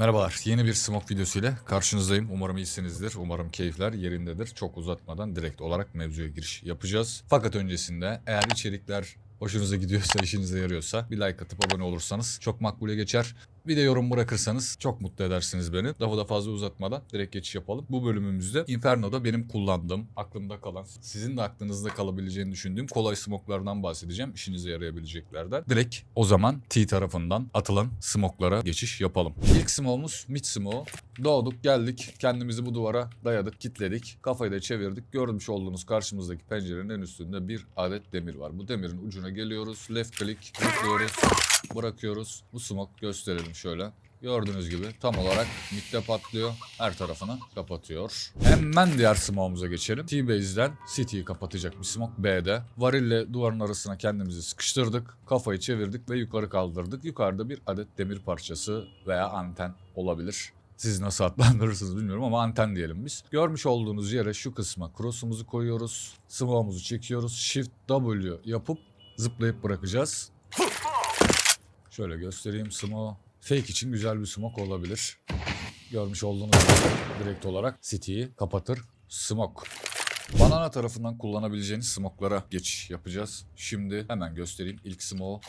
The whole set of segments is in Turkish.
Merhabalar, yeni bir smoke videosu ile karşınızdayım. Umarım iyisinizdir, umarım keyifler yerindedir. Çok uzatmadan direkt olarak mevzuya giriş yapacağız. Fakat öncesinde eğer içerikler hoşunuza gidiyorsa, işinize yarıyorsa bir like atıp abone olursanız çok makbule geçer. Bir de yorum bırakırsanız çok mutlu edersiniz beni. Lafı da fazla uzatmadan direkt geçiş yapalım. Bu bölümümüzde Inferno'da benim kullandığım, aklımda kalan, sizin de aklınızda kalabileceğini düşündüğüm kolay smoklardan bahsedeceğim. İşinize yarayabileceklerden. Direkt o zaman T tarafından atılan smoklara geçiş yapalım. İlk smoke'umuz mid smoke. Doğduk geldik kendimizi bu duvara dayadık kilitledik. Kafayı da çevirdik. Görmüş olduğunuz karşımızdaki pencerenin en üstünde bir adet demir var. Bu demirin ucuna geliyoruz. Left click tıklıyoruz. Bırakıyoruz. Bu smoke gösterelim şöyle. Gördüğünüz gibi tam olarak midde patlıyor. Her tarafını kapatıyor. Hemen diğer smoke'umuza geçelim. T-Base'den City'yi kapatacak bir smoke B'de. Varille duvarın arasına kendimizi sıkıştırdık. Kafayı çevirdik ve yukarı kaldırdık. Yukarıda bir adet demir parçası veya anten olabilir. Siz nasıl adlandırırsınız bilmiyorum ama anten diyelim biz. Görmüş olduğunuz yere şu kısma cross'umuzu koyuyoruz. Smoke'umuzu çekiyoruz. Shift W yapıp zıplayıp bırakacağız. Şöyle göstereyim smoke. Fake için güzel bir smoke olabilir. Görmüş olduğunuz gibi direkt olarak City'yi kapatır. Smoke. Banana tarafından kullanabileceğiniz smoklara geçiş yapacağız. Şimdi hemen göstereyim. İlk smoke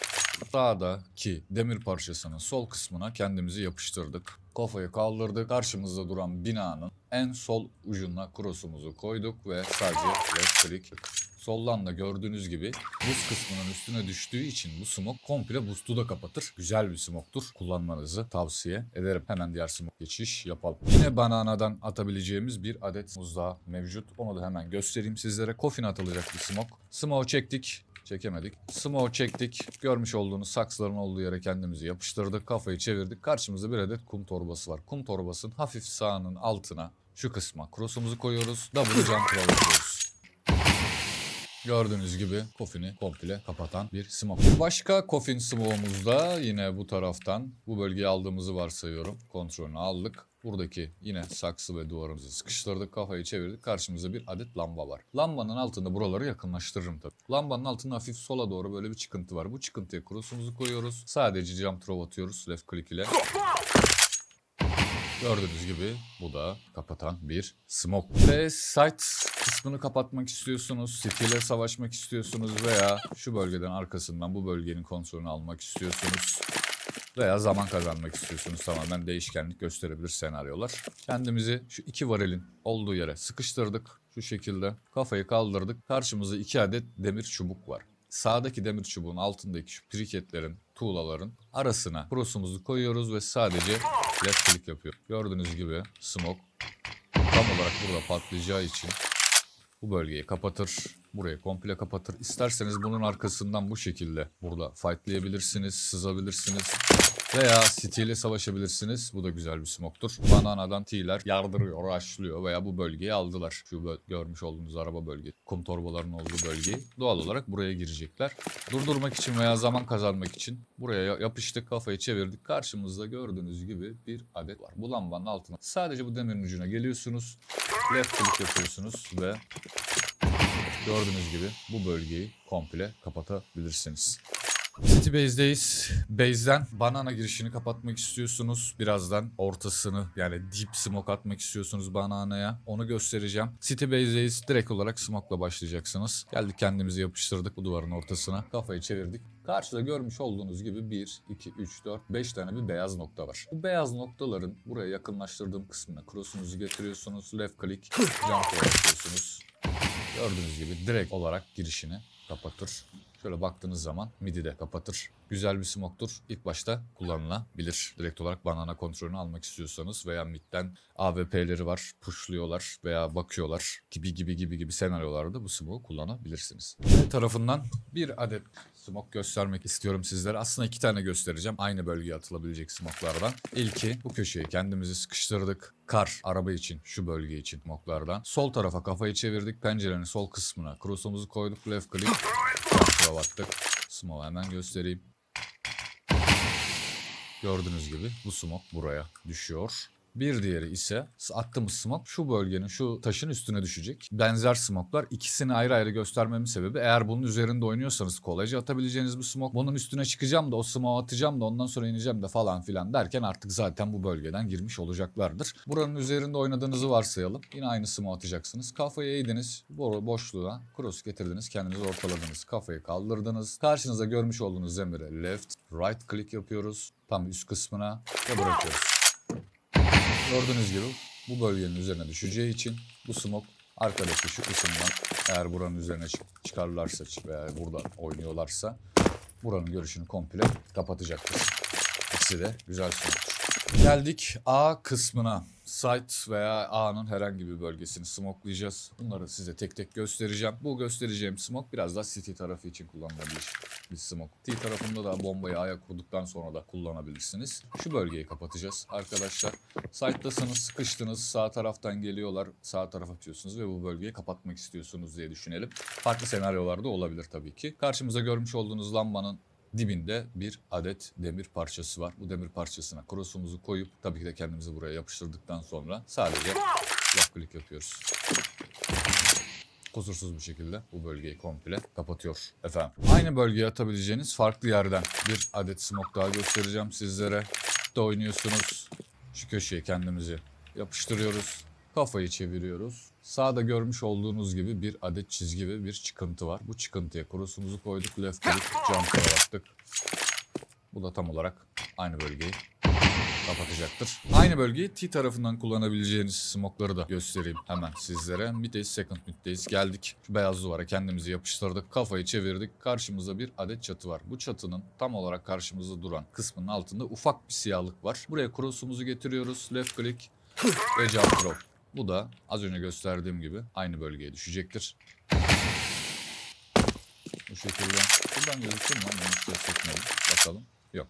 sağdaki demir parçasının sol kısmına kendimizi yapıştırdık. Kafayı kaldırdık. Karşımızda duran binanın en sol ucuna cross'umuzu koyduk ve sadece left Soldan da gördüğünüz gibi buz kısmının üstüne düştüğü için bu smoke komple boost'u da kapatır. Güzel bir smoke'tur. Kullanmanızı tavsiye ederim. Hemen diğer smoke geçiş yapalım. Yine bananadan atabileceğimiz bir adet muz daha mevcut. Onu da hemen göstereyim sizlere. Coffin atılacak bir smoke. Smoke çektik. Çekemedik. Smoke çektik. Görmüş olduğunuz saksıların olduğu yere kendimizi yapıştırdık. Kafayı çevirdik. Karşımızda bir adet kum torbası var. Kum torbasının hafif sağının altına şu kısma cross'umuzu koyuyoruz. Double jump throw yapıyoruz. Gördüğünüz gibi kofini komple kapatan bir smoke. Başka kofin smoke'umuzda yine bu taraftan bu bölgeyi aldığımızı varsayıyorum. Kontrolünü aldık. Buradaki yine saksı ve duvarımızı sıkıştırdık, kafayı çevirdik. Karşımızda bir adet lamba var. Lambanın altında buraları yakınlaştırırım tabii. Lambanın altında hafif sola doğru böyle bir çıkıntı var. Bu çıkıntıya cross'umuzu koyuyoruz. Sadece jump throw atıyoruz left click ile. Gördüğünüz gibi bu da kapatan bir smoke. Ve site kısmını kapatmak istiyorsunuz, City ile savaşmak istiyorsunuz veya şu bölgeden arkasından bu bölgenin kontrolünü almak istiyorsunuz. Veya zaman kazanmak istiyorsunuz tamamen değişkenlik gösterebilir senaryolar. Kendimizi şu iki varilin olduğu yere sıkıştırdık. Şu şekilde kafayı kaldırdık. Karşımızda iki adet demir çubuk var. Sağdaki demir çubuğun altındaki şu triketlerin, tuğlaların arasına cross'umuzu koyuyoruz ve sadece left click yapıyor. Gördüğünüz gibi smoke tam olarak burada patlayacağı için bu bölgeyi kapatır. Burayı komple kapatır. İsterseniz bunun arkasından bu şekilde burada fightlayabilirsiniz, sızabilirsiniz. Veya City ile savaşabilirsiniz. Bu da güzel bir smoktur. Bananadan T'ler yardırıyor, rushlıyor veya bu bölgeyi aldılar. Şu böl- görmüş olduğunuz araba bölge, kum torbalarının olduğu bölgeyi. Doğal olarak buraya girecekler. Durdurmak için veya zaman kazanmak için buraya ya- yapıştık, kafayı çevirdik. Karşımızda gördüğünüz gibi bir adet var. Bu lambanın altına sadece bu demirin ucuna geliyorsunuz. Left click yapıyorsunuz ve gördüğünüz gibi bu bölgeyi komple kapatabilirsiniz. City Base'deyiz. Base'den banana girişini kapatmak istiyorsunuz. Birazdan ortasını yani deep smoke atmak istiyorsunuz bananaya. Onu göstereceğim. City Base'deyiz. Direkt olarak smoke'la başlayacaksınız. Geldik kendimizi yapıştırdık bu duvarın ortasına. Kafayı çevirdik. Karşıda görmüş olduğunuz gibi 1, 2, 3, 4, 5 tane bir beyaz nokta var. Bu beyaz noktaların buraya yakınlaştırdığım kısmına cross'unuzu getiriyorsunuz. Left click, jump. Gördüğünüz gibi direkt olarak girişini kapatır. Şöyle baktığınız zaman midi de kapatır. Güzel bir smoktur. İlk başta kullanılabilir. Direkt olarak banana kontrolünü almak istiyorsanız veya midden AWP'leri var, pushluyorlar veya bakıyorlar gibi gibi gibi gibi senaryolarda bu smoke'u kullanabilirsiniz. B tarafından bir adet smoke göstermek istiyorum sizlere. Aslında iki tane göstereceğim. Aynı bölgeye atılabilecek smoke'lardan. İlki bu köşeye kendimizi sıkıştırdık. Kar araba için şu bölge için smoke'lardan. Sol tarafa kafayı çevirdik. Pencerenin sol kısmına cross'umuzu koyduk. Left click. Attık. Smoke hemen göstereyim. Gördüğünüz gibi bu smoke buraya düşüyor. Bir diğeri ise attığımız smoke şu bölgenin şu taşın üstüne düşecek. Benzer smoke'lar ikisini ayrı ayrı göstermemin sebebi eğer bunun üzerinde oynuyorsanız kolayca atabileceğiniz bir smoke. Bunun üstüne çıkacağım da o smoke atacağım da ondan sonra ineceğim de falan filan derken artık zaten bu bölgeden girmiş olacaklardır. Buranın üzerinde oynadığınızı varsayalım. Yine aynı smoke atacaksınız. Kafayı eğdiniz. Bo boşluğa cross getirdiniz. Kendinizi ortaladınız. Kafayı kaldırdınız. Karşınızda görmüş olduğunuz zemire left, right click yapıyoruz. Tam üst kısmına ve bırakıyoruz. Gördüğünüz gibi bu bölgenin üzerine düşeceği için bu smoke arkadaki şu kısımdan eğer buranın üzerine çık- çıkarlarsa veya burada oynuyorlarsa buranın görüşünü komple kapatacaktır. İkisi de güzel sonuç. Geldik A kısmına. Site veya A'nın herhangi bir bölgesini smoklayacağız. Bunları size tek tek göstereceğim. Bu göstereceğim smoke biraz daha City tarafı için kullanılabilir bir smoke. T tarafında da bombayı A'ya kurduktan sonra da kullanabilirsiniz. Şu bölgeyi kapatacağız arkadaşlar. Site'dasınız, sıkıştınız, sağ taraftan geliyorlar, sağ tarafa atıyorsunuz ve bu bölgeyi kapatmak istiyorsunuz diye düşünelim. Farklı senaryolarda olabilir tabii ki. Karşımıza görmüş olduğunuz lambanın dibinde bir adet demir parçası var. Bu demir parçasına cross'umuzu koyup tabii ki de kendimizi buraya yapıştırdıktan sonra sadece left click yapıyoruz. Kusursuz bir şekilde bu bölgeyi komple kapatıyor efendim. Aynı bölgeye atabileceğiniz farklı yerden bir adet smoke daha göstereceğim sizlere. Da oynuyorsunuz. Şu köşeye kendimizi yapıştırıyoruz. Kafayı çeviriyoruz. Sağda görmüş olduğunuz gibi bir adet çizgi ve bir çıkıntı var. Bu çıkıntıya cross'umuzu koyduk. Left click jump'ı attık. Bu da tam olarak aynı bölgeyi kapatacaktır. Aynı bölgeyi T tarafından kullanabileceğiniz smokları da göstereyim hemen sizlere. Middays, second middays geldik. Şu beyaz duvara kendimizi yapıştırdık. Kafayı çevirdik. Karşımıza bir adet çatı var. Bu çatının tam olarak karşımızda duran kısmının altında ufak bir siyahlık var. Buraya cross'umuzu getiriyoruz. Left click ve jump throw. Bu da az önce gösterdiğim gibi aynı bölgeye düşecektir. Bu şekilde. Buradan gözüksün mü? Ben hiç göstermedim. Bakalım. Yok.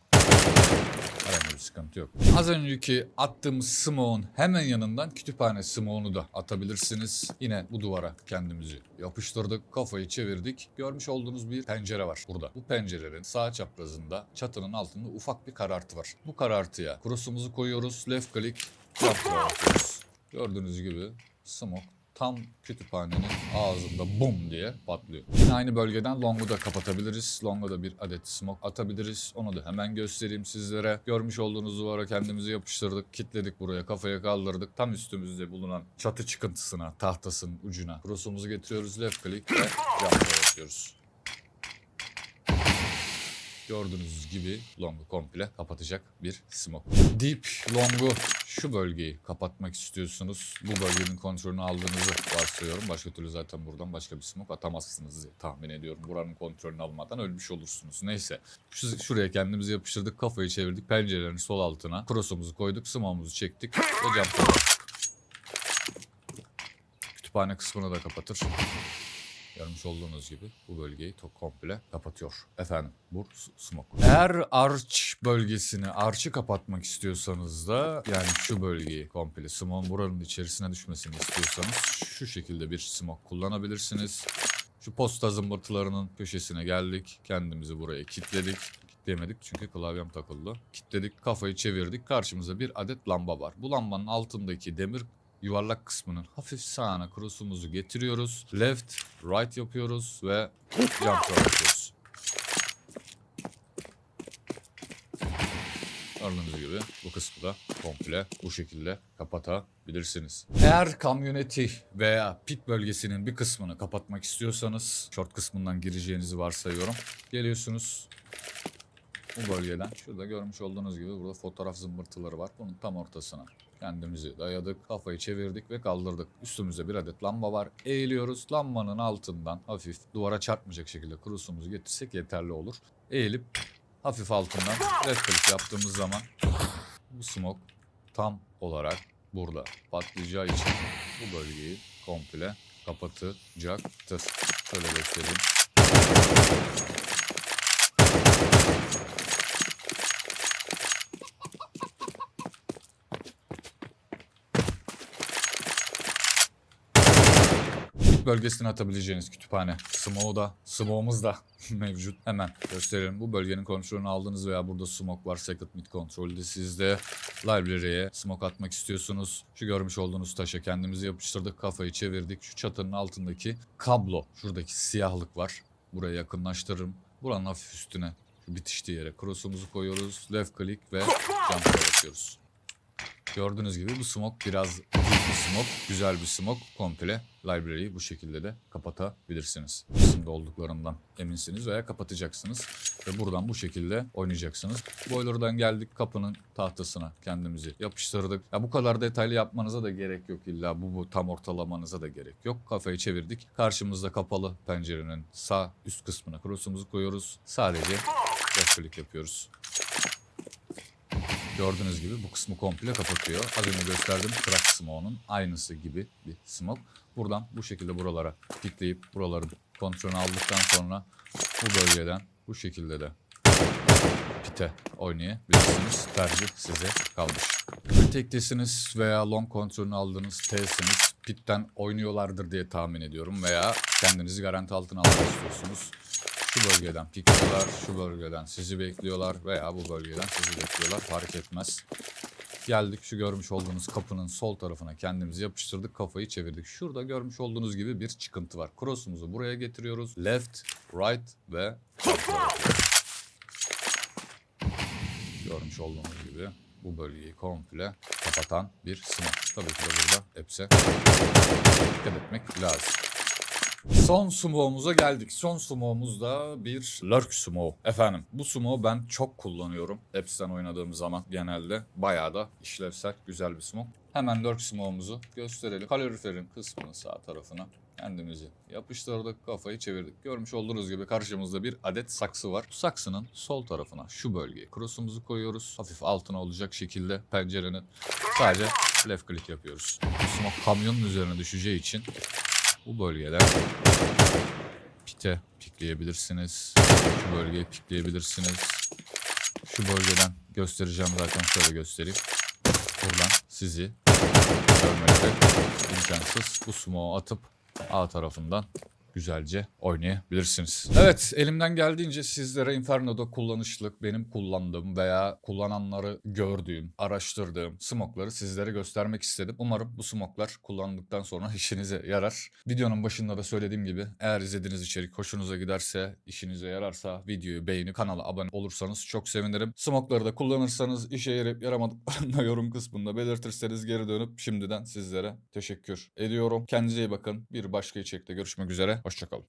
Herhangi bir sıkıntı yok. Az önceki attığımız smoke'un hemen yanından kütüphane smoke'unu da atabilirsiniz. Yine bu duvara kendimizi yapıştırdık. Kafayı çevirdik. Görmüş olduğunuz bir pencere var burada. Bu pencerenin sağ çaprazında çatının altında ufak bir karartı var. Bu karartıya cross'umuzu koyuyoruz. Left click yapıyoruz. Gördüğünüz gibi smoke tam kütüphanenin ağzında bum diye patlıyor. Yine aynı bölgeden Long'u da kapatabiliriz. Long'a da bir adet smoke atabiliriz. Onu da hemen göstereyim sizlere. Görmüş olduğunuz duvara kendimizi yapıştırdık. Kitledik buraya. Kafaya kaldırdık. Tam üstümüzde bulunan çatı çıkıntısına, tahtasının ucuna. Cross'umuzu getiriyoruz. Left click ve atıyoruz. Gördüğünüz gibi Long'u komple kapatacak bir smoke. Deep Long'u şu bölgeyi kapatmak istiyorsunuz. Bu bölgenin kontrolünü aldığınızı varsayıyorum. Başka türlü zaten buradan başka bir smoke atamazsınız diye tahmin ediyorum. Buranın kontrolünü almadan ölmüş olursunuz. Neyse. Şu, şuraya kendimizi yapıştırdık. Kafayı çevirdik. Pencerelerin sol altına. Cross'umuzu koyduk. Smoke'umuzu çektik. Ve attık. Kütüphane kısmını da kapatır. Görmüş olduğunuz gibi bu bölgeyi to komple kapatıyor. Efendim bu smoke. Eğer arch bölgesini, arch'ı kapatmak istiyorsanız da yani şu bölgeyi komple smoke buranın içerisine düşmesini istiyorsanız şu şekilde bir smoke kullanabilirsiniz. Şu posta zımbırtılarının köşesine geldik. Kendimizi buraya kilitledik. Kitleyemedik çünkü klavyem takıldı. Kitledik, kafayı çevirdik. Karşımıza bir adet lamba var. Bu lambanın altındaki demir yuvarlak kısmının hafif sağına cross'umuzu getiriyoruz. Left, right yapıyoruz ve jump yapıyoruz. Gördüğünüz gibi bu kısmı da komple bu şekilde kapatabilirsiniz. Eğer kamyoneti veya pit bölgesinin bir kısmını kapatmak istiyorsanız short kısmından gireceğinizi varsayıyorum. Geliyorsunuz bu bölgeden. Şurada görmüş olduğunuz gibi burada fotoğraf zımbırtıları var. Bunun tam ortasına kendimizi dayadık. Kafayı çevirdik ve kaldırdık. Üstümüzde bir adet lamba var. Eğiliyoruz. Lambanın altından hafif duvara çarpmayacak şekilde kurusumuzu getirsek yeterli olur. Eğilip hafif altından red click yaptığımız zaman bu smoke tam olarak burada patlayacağı için bu bölgeyi komple kapatacaktır. Şöyle göstereyim. Pit bölgesine atabileceğiniz kütüphane. Smoke'u da, smoke'umuz da mevcut. Hemen gösterelim. Bu bölgenin kontrolünü aldınız veya burada smoke var. Second mid kontrolü de sizde. library'e smoke atmak istiyorsunuz. Şu görmüş olduğunuz taşa kendimizi yapıştırdık. Kafayı çevirdik. Şu çatının altındaki kablo. Şuradaki siyahlık var. Buraya yakınlaştırırım. Buranın hafif üstüne şu bitiştiği yere cross'umuzu koyuyoruz. Left click ve jump'a basıyoruz. Gördüğünüz gibi bu smoke biraz bir smoke, güzel bir smoke. Komple library'yi bu şekilde de kapatabilirsiniz. Şimdi olduklarından eminsiniz veya kapatacaksınız. Ve buradan bu şekilde oynayacaksınız. Boiler'dan geldik kapının tahtasına kendimizi yapıştırdık. Ya bu kadar detaylı yapmanıza da gerek yok illa bu, bu tam ortalamanıza da gerek yok. Kafayı çevirdik. Karşımızda kapalı pencerenin sağ üst kısmına cross'umuzu koyuyoruz. Sadece left click yapıyoruz. Gördüğünüz gibi bu kısmı komple kapatıyor. Az önce gösterdiğim crack smoke'un aynısı gibi bir smoke. Buradan bu şekilde buralara pikleyip buraları kontrolünü aldıktan sonra bu bölgeden bu şekilde de pite oynayabilirsiniz. Tercih size kalmış. Bir tektesiniz veya long kontrolünü aldığınız T'siniz. Pitten oynuyorlardır diye tahmin ediyorum veya kendinizi garanti altına almak istiyorsunuz. Şu bölgeden pikliyorlar, şu bölgeden sizi bekliyorlar veya bu bölgeden sizi bekliyorlar fark etmez. Geldik şu görmüş olduğunuz kapının sol tarafına kendimizi yapıştırdık kafayı çevirdik. Şurada görmüş olduğunuz gibi bir çıkıntı var. Cross'umuzu buraya getiriyoruz. Left, right ve. Görmüş olduğunuz gibi bu bölgeyi komple kapatan bir smoke. Tabii ki de burada hepsi dikkat etmek lazım. Son sumo'muza geldik. Son sumo'muz da bir lurk sumo. Efendim bu sumo ben çok kullanıyorum. Hepsinden oynadığım zaman genelde bayağı da işlevsel güzel bir sumo. Hemen lurk sumo'muzu gösterelim. Kaloriferin kısmının sağ tarafına kendimizi yapıştırdık, kafayı çevirdik. Görmüş olduğunuz gibi karşımızda bir adet saksı var. Saksının sol tarafına şu bölgeye cross'umuzu koyuyoruz. Hafif altına olacak şekilde pencerenin sadece left click yapıyoruz. Bu smoke kamyonun üzerine düşeceği için bu bölgeden pite pikleyebilirsiniz. Şu bölgeye pikleyebilirsiniz. Şu bölgeden göstereceğim zaten şöyle göstereyim. Buradan sizi görmeleri imkansız. Bu smoke'u atıp A tarafından güzelce oynayabilirsiniz. Evet elimden geldiğince sizlere Inferno'da kullanışlık benim kullandığım veya kullananları gördüğüm, araştırdığım smokları sizlere göstermek istedim. Umarım bu smoklar kullandıktan sonra işinize yarar. Videonun başında da söylediğim gibi eğer izlediğiniz içerik hoşunuza giderse, işinize yararsa videoyu beğenip kanala abone olursanız çok sevinirim. Smokları da kullanırsanız işe yarayıp yaramadıklarını yorum kısmında belirtirseniz geri dönüp şimdiden sizlere teşekkür ediyorum. Kendinize iyi bakın. Bir başka içerikte görüşmek üzere. Hoşçakalın.